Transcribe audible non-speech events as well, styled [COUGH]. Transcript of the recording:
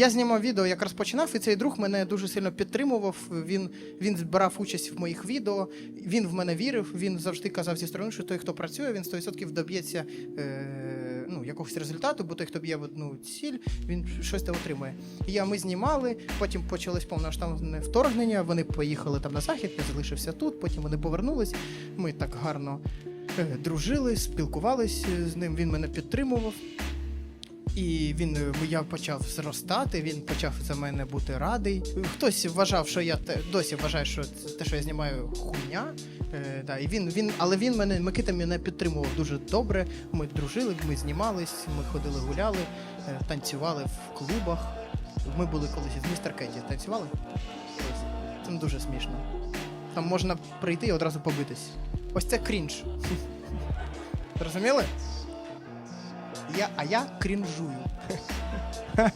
Я знімав відео, як розпочинав, і цей друг мене дуже сильно підтримував. Він, він брав участь в моїх відео, він в мене вірив. Він завжди казав зі сторони, що той, хто працює, він 100% доб'ється е, ну, якогось результату, бо той, хто б'є в одну ціль, він щось те отримує. Я, ми знімали, потім почалось повноштабне вторгнення. Вони поїхали там на захід, я залишився тут, потім вони повернулись. Ми так гарно е, дружили, спілкувалися з ним. Він мене підтримував. І він е, я почав зростати, він почав за мене бути радий. Хтось вважав, що я досі вважає, що те, що я знімаю, хуйня. Е, да, і він, він, але він мене Микита мене підтримував дуже добре. Ми дружили, ми знімались, ми ходили, гуляли, е, танцювали в клубах. Ми були колись з містер Кеті. Танцювали? Це дуже смішно. Там можна прийти і одразу побитись. Ось це крінж. [LAUGHS] Зрозуміли? Я, а я крінжую. [LAUGHS]